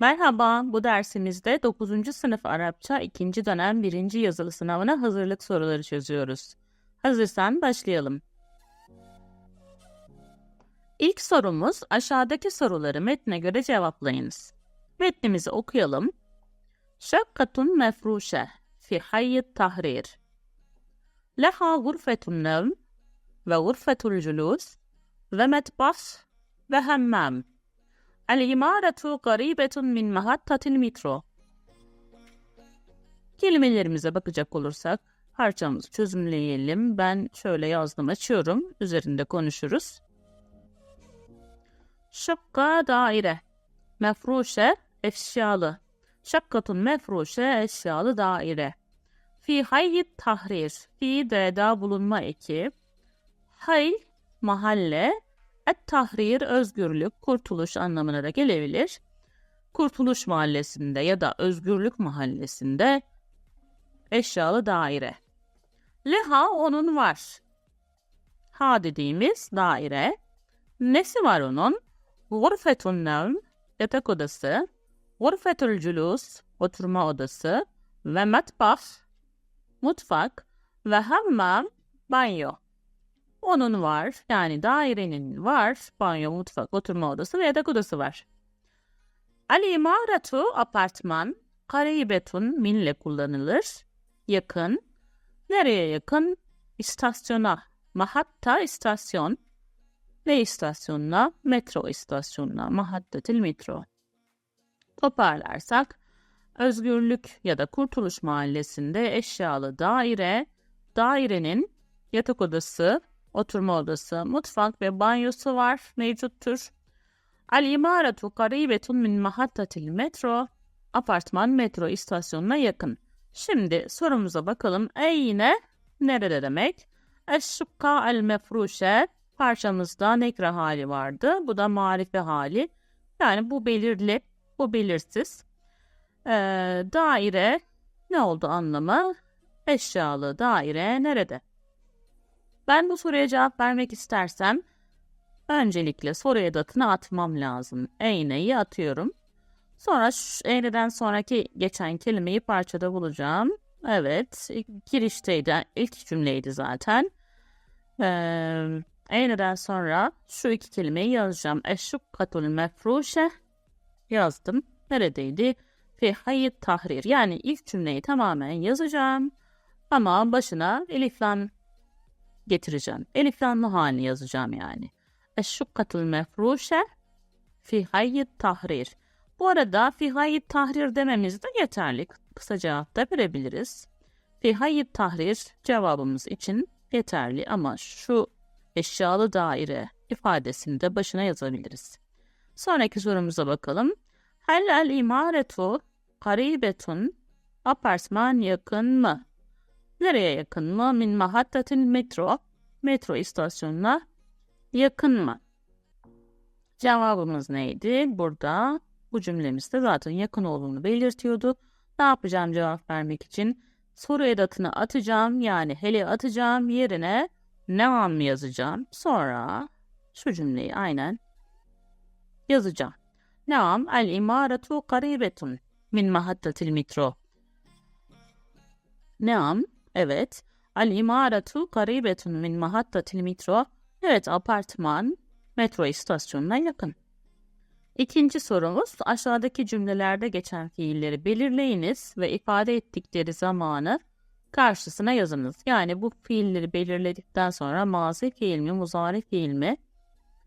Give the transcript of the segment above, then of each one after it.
Merhaba, bu dersimizde 9. sınıf Arapça 2. dönem 1. yazılı sınavına hazırlık soruları çözüyoruz. Hazırsan başlayalım. İlk sorumuz aşağıdaki soruları metne göre cevaplayınız. Metnimizi okuyalım. Şakkatun mefruşe fi hayyit tahrir. Leha gurfetun nevm ve gurfetul julus ve metbah ve hemmam. El-imaratu garibetun min mahattatil metro. Kelimelerimize bakacak olursak parçamızı çözümleyelim. Ben şöyle yazdım açıyorum. Üzerinde konuşuruz. Şakka daire. Mefruşe eşyalı. Şakkatun mefruşe eşyalı daire. Fi hayyit tahrir. Fi d'da bulunma eki. Hay mahalle Et tahrir özgürlük, kurtuluş anlamına da gelebilir. Kurtuluş mahallesinde ya da özgürlük mahallesinde eşyalı daire. Leha onun var. Ha dediğimiz daire. Nesi var onun? Gurfetun nevm, yatak odası. Gurfetul culus, oturma odası. Ve metbah, mutfak. Ve hammam, banyo. Onun var. Yani dairenin var. Banyo, mutfak, oturma odası ve yatak odası var. Al imaratu apartman karibetun minle kullanılır. Yakın. Nereye yakın? İstasyona. Mahatta istasyon. Ne istasyonuna? Metro istasyonuna. Mahattatil metro. Toparlarsak Özgürlük ya da Kurtuluş Mahallesi'nde eşyalı daire, dairenin yatak odası, oturma odası, mutfak ve banyosu var, mevcuttur. Al imaratu karibetun min mahattatil metro. Apartman metro istasyonuna yakın. Şimdi sorumuza bakalım. Eyne nerede demek? Eşşukka el mefruşe parçamızda nekre hali vardı. Bu da marife hali. Yani bu belirli, bu belirsiz. Ee, daire ne oldu anlamı? Eşyalı daire nerede? Ben bu soruya cevap vermek istersem öncelikle soru edatını atmam lazım. Eyne'yi atıyorum. Sonra eyneden sonraki geçen kelimeyi parçada bulacağım. Evet, girişteydi, ilk cümleydi zaten. Ee, eyneden sonra şu iki kelimeyi yazacağım. Eşşukkatul mefruşe yazdım. Neredeydi? Fi hayyit tahrir. Yani ilk cümleyi tamamen yazacağım. Ama başına eliflam getireceğim. Eliflamlı halini yazacağım yani. Eşşukkatul mefruşe fi hayyit tahrir. Bu arada fi hayyit tahrir dememiz de yeterli. Kısa cevap da verebiliriz. Fi hayyit tahrir cevabımız için yeterli ama şu eşyalı daire ifadesini de başına yazabiliriz. Sonraki sorumuza bakalım. Hel el imaretu karibetun apartman yakın mı? Nereye yakın mı? Min mahattatil metro. Metro istasyonuna yakın mı? Cevabımız neydi? Burada bu cümlemizde zaten yakın olduğunu belirtiyordu. Ne yapacağım cevap vermek için? Soru edatını atacağım yani hele atacağım yerine ne an yazacağım. Sonra şu cümleyi aynen yazacağım. Naam el imaratu karibetun min mahattatil metro. Naam Evet. Al imaratu karibetun min mahattatil metro. Evet apartman metro istasyonuna yakın. İkinci sorumuz aşağıdaki cümlelerde geçen fiilleri belirleyiniz ve ifade ettikleri zamanı karşısına yazınız. Yani bu fiilleri belirledikten sonra mazi fiil mi, muzari fiil mi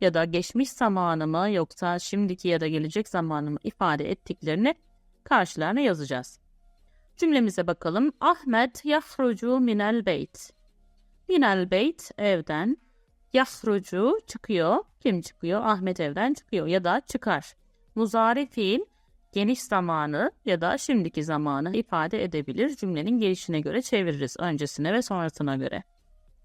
ya da geçmiş zamanı mı yoksa şimdiki ya da gelecek zamanı mı ifade ettiklerini karşılarına yazacağız. Cümlemize bakalım. Ahmet yahrucu minel beyt. Minel beyt evden. Yahrucu çıkıyor. Kim çıkıyor? Ahmet evden çıkıyor ya da çıkar. Muzari fiil geniş zamanı ya da şimdiki zamanı ifade edebilir. Cümlenin gelişine göre çeviririz. Öncesine ve sonrasına göre.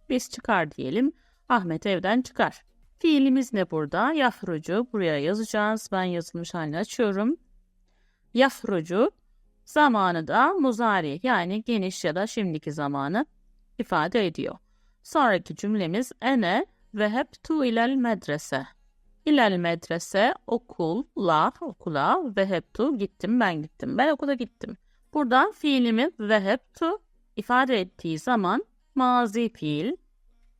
Biz çıkar diyelim. Ahmet evden çıkar. Fiilimiz ne burada? Yahrucu. Buraya yazacağız. Ben yazılmış halini açıyorum. Yahrucu Zamanı da muzari yani geniş ya da şimdiki zamanı ifade ediyor. Sonraki cümlemiz ene ve hep tu ilel medrese. İlal medrese okulla okula vehebtu gittim ben gittim. Ben okula gittim. Buradan fiilimi vehebtu ifade ettiği zaman mazi fiil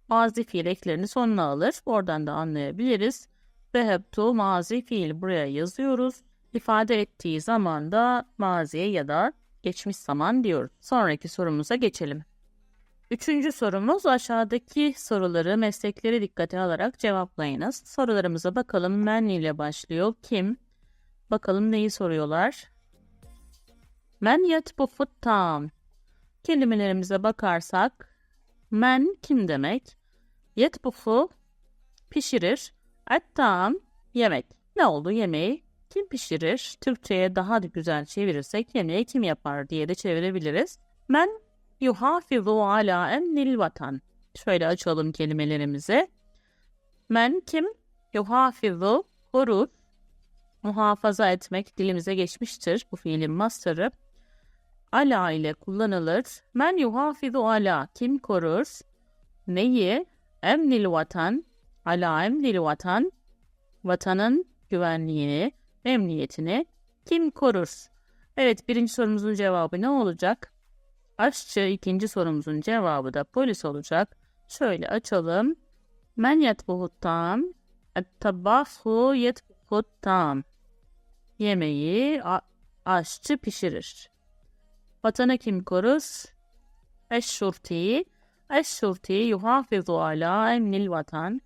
mazi fiil eklerini sonuna alır. Oradan da anlayabiliriz. Vehebtu mazi fiil buraya yazıyoruz. İfade ettiği zaman da maziye ya da geçmiş zaman diyoruz. Sonraki sorumuza geçelim. Üçüncü sorumuz aşağıdaki soruları meslekleri dikkate alarak cevaplayınız. Sorularımıza bakalım. Men ile başlıyor. Kim? Bakalım neyi soruyorlar? Men yatbu futtam. Kelimelerimize bakarsak men kim demek? Yetbufu pişirir. Ettam yemek. Ne oldu yemeği? Kim pişirir? Türkçe'ye daha da güzel çevirirsek yemeği kim yapar diye de çevirebiliriz. Men yuhafizu ala emnil vatan. Şöyle açalım kelimelerimizi. Men kim? Yuhafizu korur. Muhafaza etmek dilimize geçmiştir. Bu fiilin mastarı. Ala ile kullanılır. Men yuhafizu ala. Kim korur? Neyi? Emnil vatan. Ala emnil vatan. Vatanın güvenliğini, emniyetini kim korur? Evet birinci sorumuzun cevabı ne olacak? Aşçı ikinci sorumuzun cevabı da polis olacak. Şöyle açalım. Men yetbuhut tam. Ettabahu yetbuhut tam. Yemeği aşçı pişirir. Vatanı kim korur? Eşşurti. Eşşurti yuhafizu ala emnil vatan.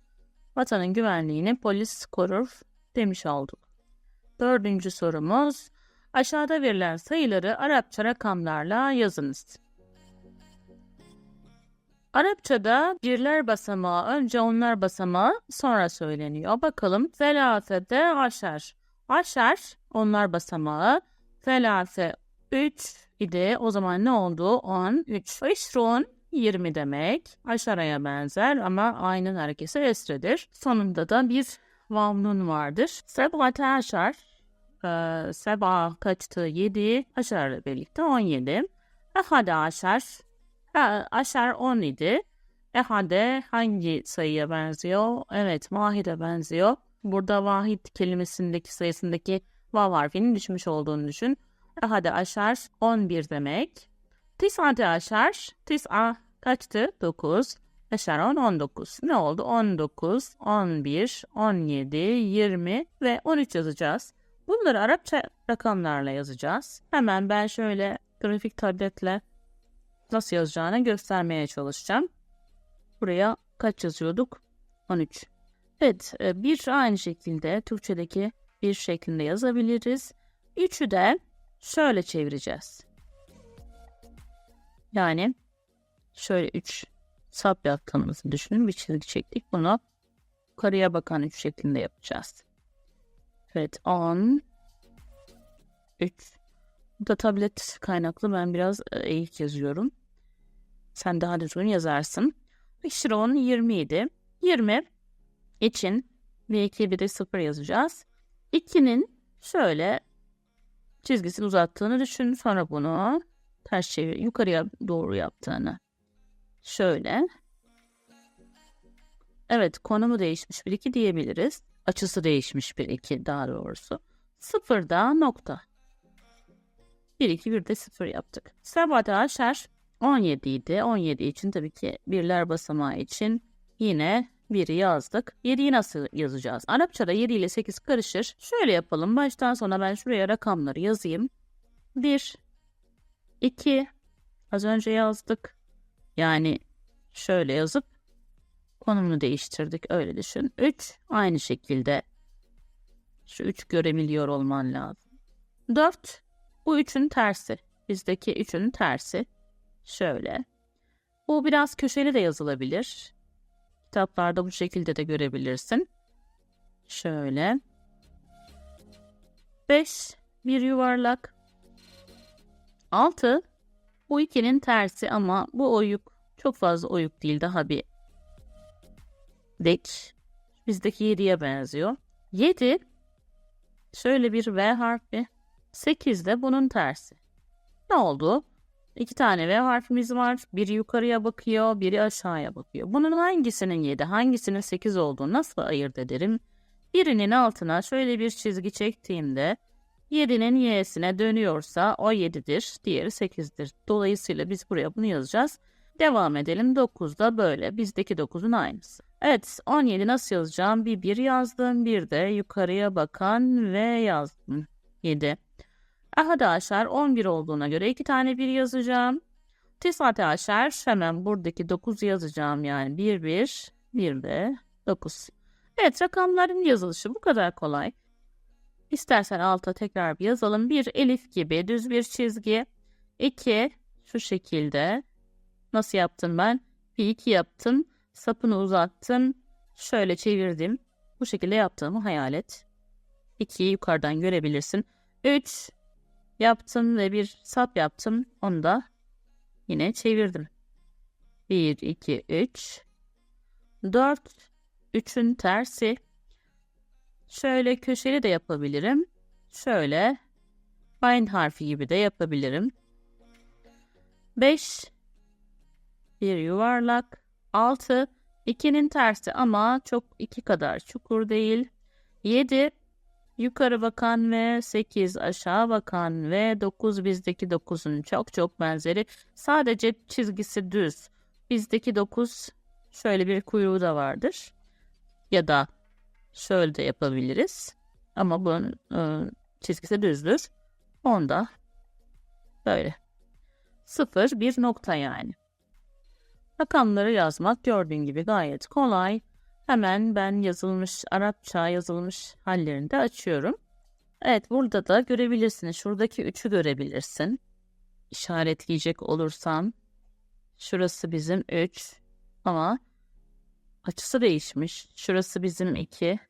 Vatanın güvenliğini polis korur demiş olduk. Dördüncü sorumuz. Aşağıda verilen sayıları Arapça rakamlarla yazınız. Arapçada birler basamağı önce onlar basamağı sonra söyleniyor. Bakalım. Zelafede aşer. Aşer onlar basamağı. Zelafe 3 idi. O zaman ne oldu? 10, 3. İşrun 20 demek. Aşaraya benzer ama aynı harekesi esredir. Sonunda da bir vavnun vardır. Sebate aşar. Ee, seba kaçtı? 7. Aşarla birlikte 17. Ehade aşar. Ha, aşar 10 idi. Ehade hangi sayıya benziyor? Evet, vahide benziyor. Burada vahid kelimesindeki sayısındaki vav harfinin düşmüş olduğunu düşün. Ehade aşar 11 demek. Tis'ate aşar. Tis'a kaçtı? 9. Aşar 10, 19. Ne oldu? 19, 11, 17, 20 ve 13 yazacağız. Bunları Arapça rakamlarla yazacağız. Hemen ben şöyle grafik tabletle nasıl yazacağını göstermeye çalışacağım. Buraya kaç yazıyorduk? 13. Evet, e, bir aynı şekilde Türkçedeki bir şeklinde yazabiliriz. Üçü de şöyle çevireceğiz. Yani şöyle 3 sap yaptığımızı düşünün. Bir çizgi çektik. Bunu yukarıya bakan 3 şeklinde yapacağız. Evet 10 3 Bu da tablet kaynaklı. Ben biraz e, eğik yazıyorum. Sen daha düzgün yazarsın. Şiron 20 idi. 20 için bir 2 bir de 0 yazacağız. 2'nin şöyle çizgisini uzattığını düşün. Sonra bunu ters çevir yukarıya doğru yaptığını. Şöyle. Evet konumu değişmiş bir iki diyebiliriz. Açısı değişmiş bir iki daha doğrusu. Sıfırda nokta. 1 2 1 de 0 yaptık. Sabahda aşar 17 idi. 17 için tabii ki birler basamağı için yine 1'i yazdık. 7'yi nasıl yazacağız? Arapçada 7 ile 8 karışır. Şöyle yapalım. Baştan sona ben şuraya rakamları yazayım. 1 2 az önce yazdık. Yani şöyle yazıp konumunu değiştirdik. Öyle düşün. 3 aynı şekilde şu 3 görebiliyor olman lazım. 4 bu 3'ün tersi. Bizdeki 3'ün tersi. Şöyle. Bu biraz köşeli de yazılabilir. Kitaplarda bu şekilde de görebilirsin. Şöyle. 5 bir yuvarlak. 6 bu ikinin tersi ama bu oyuk çok fazla oyuk değil daha bir dik. Bizdeki 7'ye benziyor. 7 şöyle bir V harfi. 8 de bunun tersi. Ne oldu? İki tane V harfimiz var. Biri yukarıya bakıyor, biri aşağıya bakıyor. Bunun hangisinin 7, hangisinin 8 olduğunu nasıl ayırt ederim? Birinin altına şöyle bir çizgi çektiğimde 7'nin y'sine dönüyorsa o 7'dir, diğeri 8'dir. Dolayısıyla biz buraya bunu yazacağız. Devam edelim. 9 da böyle. Bizdeki 9'un aynısı. Evet 17 nasıl yazacağım? Bir 1 yazdım. Bir de yukarıya bakan ve yazdım. 7. Arkadaşlar 11 olduğuna göre 2 tane 1 yazacağım. Tisate aşer hemen buradaki 9 yazacağım yani 1 1 bir de 9. Evet rakamların yazılışı bu kadar kolay. İstersen alta tekrar bir yazalım. Bir elif gibi düz bir çizgi. 2 şu şekilde. Nasıl yaptım ben? Bir iki yaptım. Sapını uzattım. Şöyle çevirdim. Bu şekilde yaptığımı hayal et. 2'yi yukarıdan görebilirsin. 3 yaptım ve bir sap yaptım. Onu da yine çevirdim. 1, 2, 3. 4. 3'ün tersi. Şöyle köşeli de yapabilirim. Şöyle bind harfi gibi de yapabilirim. 5. Bir yuvarlak. 6. 2'nin tersi ama çok 2 kadar çukur değil. 7 yukarı bakan ve 8 aşağı bakan ve 9 bizdeki 9'un çok çok benzeri. Sadece çizgisi düz. Bizdeki 9 şöyle bir kuyruğu da vardır. Ya da şöyle de yapabiliriz. Ama bunun e, çizgisi düzdür. Onda böyle. Sıfır bir nokta yani. Rakamları yazmak gördüğün gibi gayet kolay. Hemen ben yazılmış, Arapça yazılmış hallerini de açıyorum. Evet burada da görebilirsin. Şuradaki 3'ü görebilirsin. İşaretleyecek olursam şurası bizim 3 ama açısı değişmiş. Şurası bizim 2.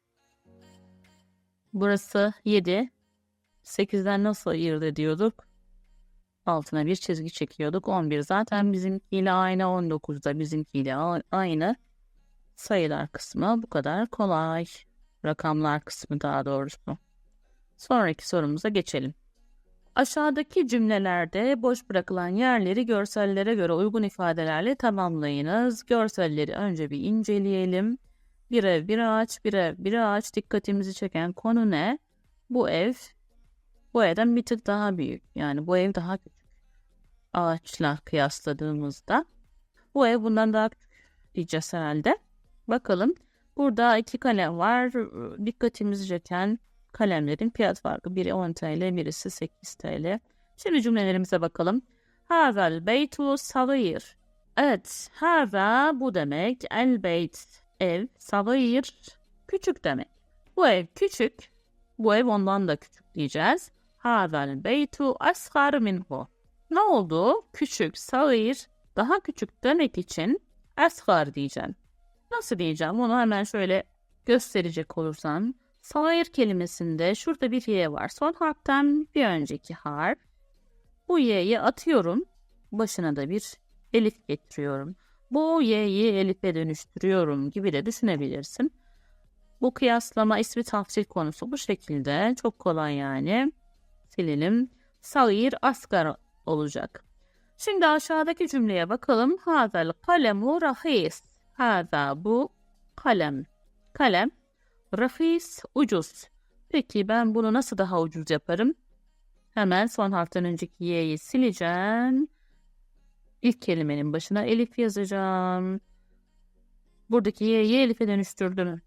Burası 7. 8'den nasıl ayırt ediyorduk? Altına bir çizgi çekiyorduk. 11 zaten bizimkiyle aynı. 19'da bizimkiyle aynı. Sayılar kısmı bu kadar kolay. Rakamlar kısmı daha doğrusu. Sonraki sorumuza geçelim. Aşağıdaki cümlelerde boş bırakılan yerleri görsellere göre uygun ifadelerle tamamlayınız. Görselleri önce bir inceleyelim. Bir ev, bir ağaç, bir ev, bir ağaç dikkatimizi çeken konu ne? Bu ev bu evden bir tık daha büyük. Yani bu ev daha küçük. Ağaçla kıyasladığımızda bu ev bundan daha küçük diyeceğiz herhalde. Bakalım. Burada iki kalem var. Dikkatimizi çeken kalemlerin fiyat farkı. Biri 10 TL, birisi 8 TL. Şimdi cümlelerimize bakalım. Hazel beytu sagir. Evet, hava bu demek. El beyt ev, sagir küçük demek. Bu ev küçük. Bu ev ondan da küçük diyeceğiz. Hazel beytu asgar minhu. Ne oldu? Küçük, sagir daha küçük demek için asgar diyeceğim. Nasıl diyeceğim? Onu hemen şöyle gösterecek olursam. Sair kelimesinde şurada bir y var. Son harften bir önceki harf. Bu y'yi atıyorum. Başına da bir elif getiriyorum. Bu y'yi elife dönüştürüyorum gibi de düşünebilirsin. Bu kıyaslama ismi tafsil konusu bu şekilde. Çok kolay yani. Silelim. Sair asgar olacak. Şimdi aşağıdaki cümleye bakalım. Hazel kalemu rahis. Haza bu kalem. Kalem Rafis ucuz. Peki ben bunu nasıl daha ucuz yaparım? Hemen son harften önceki y'yi sileceğim. İlk kelimenin başına elif yazacağım. Buradaki y'yi elife dönüştürdüm.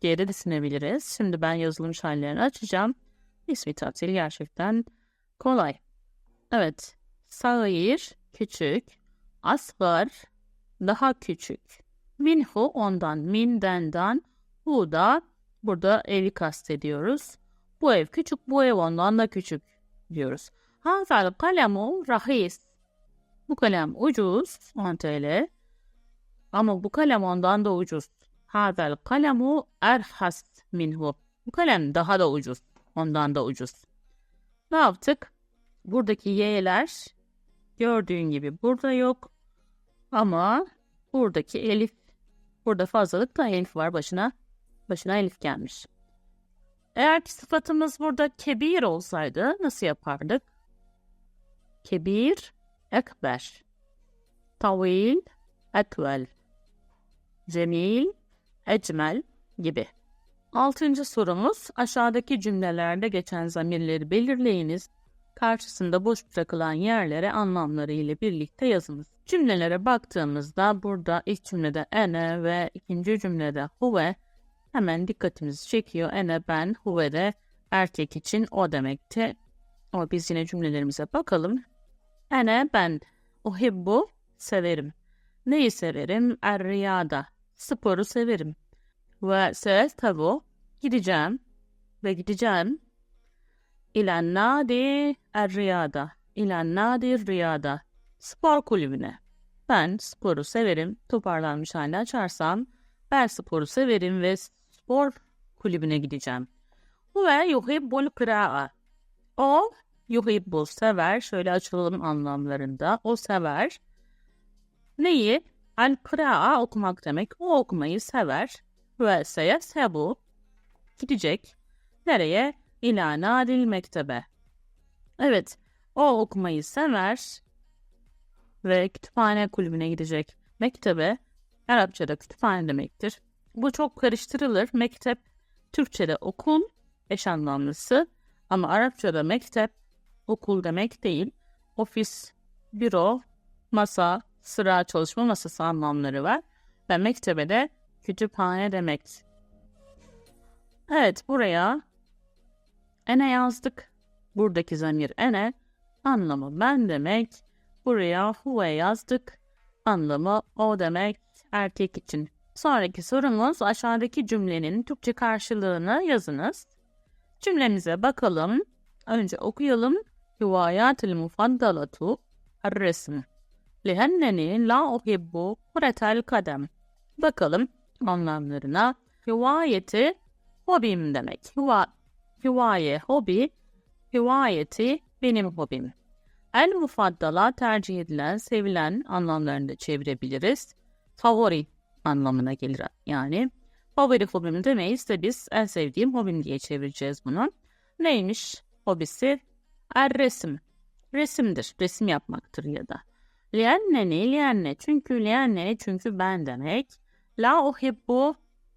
G'de düşünebiliriz. Şimdi ben yazılmış hallerini açacağım. İsmi tatil gerçekten kolay. Evet. Sağır, küçük. Asgar, daha küçük. Minhu ondan, mindenden, bu da burada evi kastediyoruz. Bu ev küçük, bu ev ondan da küçük diyoruz. Hazal kalemu rahis. Bu kalem ucuz, 10 TL. Ama bu kalem ondan da ucuz. Hazal kalemu erhas minhu. Bu kalem daha da ucuz. Ondan da ucuz. Ne yaptık? Buradaki y'ler gördüğün gibi burada yok. Ama buradaki elif burada fazlalık da elif var başına başına elif gelmiş. Eğer ki sıfatımız burada kebir olsaydı nasıl yapardık? Kebir, ekber. Tavil, ekvel. Cemil, ecmel gibi. Altıncı sorumuz aşağıdaki cümlelerde geçen zamirleri belirleyiniz. Karşısında boş bırakılan yerlere anlamları ile birlikte yazınız. Cümlelere baktığımızda burada ilk cümlede ene ve ikinci cümlede huve hemen dikkatimizi çekiyor. Ene ben, huve de erkek için o demekti. Ama biz yine cümlelerimize bakalım. Ene ben, uhibbu severim. Neyi severim? Er-riyada. Sporu severim. Ve seestabu gideceğim ve gideceğim. İlen nadi er-riyada. İlen nadi riyada. Spor kulübüne. Ben sporu severim. Toparlanmış halde açarsam ben sporu severim ve spor kulübüne gideceğim. Ve yuhibbul kıra'a. O yuhibbu sever. Şöyle açalım anlamlarında. O sever. Neyi? Al kıra'a okumak demek. O okumayı sever. Ve seyesebu gidecek. Nereye? İlâ nadil mektebe. Evet, o okumayı sever ve kütüphane kulübüne gidecek. Mektebe, Arapçada kütüphane demektir. Bu çok karıştırılır. Mektep, Türkçe'de okul, eş anlamlısı. Ama Arapçada mektep, okul demek değil. Ofis, büro, masa, sıra, çalışma masası anlamları var. Ve mektebe de kütüphane demek. Evet, buraya ene yazdık. Buradaki zamir ene, anlamı ben demek. Buraya huve yazdık. Anlamı o demek erkek için. Sonraki sorumuz aşağıdaki cümlenin Türkçe karşılığını yazınız. Cümlemize bakalım. Önce okuyalım. Hivayatil mufaddalatu ar-resm. Lihenneni la uhibbu kuretel kadem. Bakalım anlamlarına. Hivayeti hobim demek. Hiva, hivaye hobi, hivayeti benim hobim. El mufaddala tercih edilen, sevilen anlamlarını da çevirebiliriz. Favori anlamına gelir yani. Favori hobim demeyiz de biz en sevdiğim hobim diye çevireceğiz bunu. Neymiş hobisi? Er resim. Resimdir. Resim yapmaktır ya da. Lianneni, lianne. Çünkü lianne, çünkü ben demek. La uhibbu,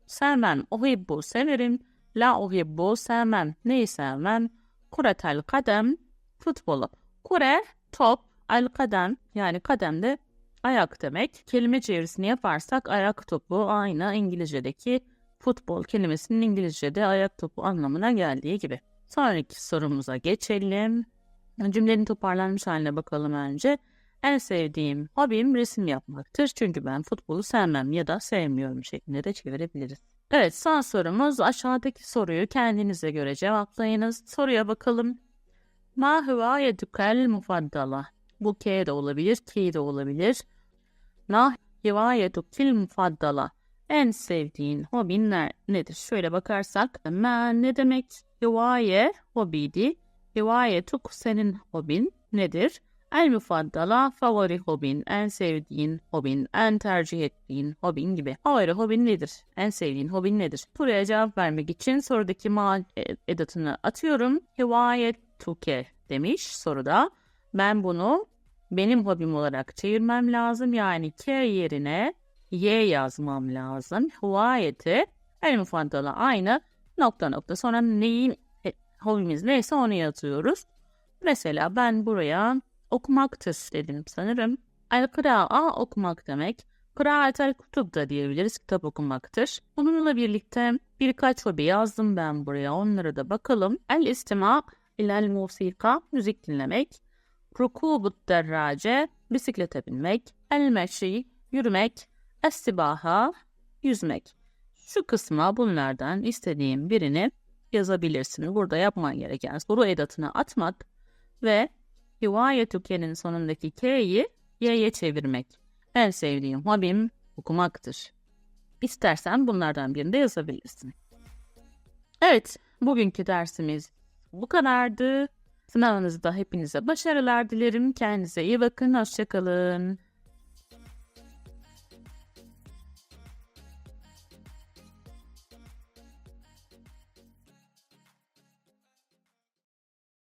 sevmem. Uhibbu, severim. La uhibbu, sevmem. Neyi sevmem? Kuretel kadem, futbolu. Kure, top, el kadem, yani kadem de ayak demek. Kelime çevirisini yaparsak ayak topu aynı İngilizce'deki futbol kelimesinin İngilizce'de ayak topu anlamına geldiği gibi. Sonraki sorumuza geçelim. Cümlenin toparlanmış haline bakalım önce. En sevdiğim hobim resim yapmaktır. Çünkü ben futbolu sevmem ya da sevmiyorum şeklinde de çevirebiliriz. Evet son sorumuz aşağıdaki soruyu kendinize göre cevaplayınız. Soruya bakalım. Ma hıvayetukel mufaddala. Bu K de olabilir, K de olabilir. Ma hıvayetukil mufaddala. En sevdiğin hobin ne, nedir? Şöyle bakarsak, ma ne demek? Hıvaye hobiydi. Hıvayetuk senin hobin nedir? El mufaddala favori hobin, en sevdiğin hobin, en tercih ettiğin hobin gibi. Favori hobin nedir? En sevdiğin hobin nedir? Buraya cevap vermek için sorudaki ma edatını atıyorum. Hivayetuke demiş soruda. Ben bunu benim hobim olarak çevirmem lazım. Yani K yerine Y yazmam lazım. Huvayeti el mufaddala aynı nokta nokta. Sonra neyin e, hobimiz neyse onu yazıyoruz. Mesela ben buraya okumaktır dedim sanırım. El kıra'a okumak demek. Kıraatel kutub da diyebiliriz. Kitap okumaktır. Bununla birlikte birkaç hobi yazdım ben buraya. Onlara da bakalım. El istima ilal musika müzik dinlemek. Rukubut derrace bisiklete binmek. El meşi yürümek. Estibaha yüzmek. Şu kısma bunlardan istediğim birini yazabilirsin. Burada yapman gereken soru edatını atmak ve Hivayetuke'nin sonundaki K'yi Y'ye çevirmek. En sevdiğim hobim okumaktır. İstersen bunlardan birini de yazabilirsin. Evet, bugünkü dersimiz bu kadardı. Sınavınızda hepinize başarılar dilerim. Kendinize iyi bakın, hoşçakalın.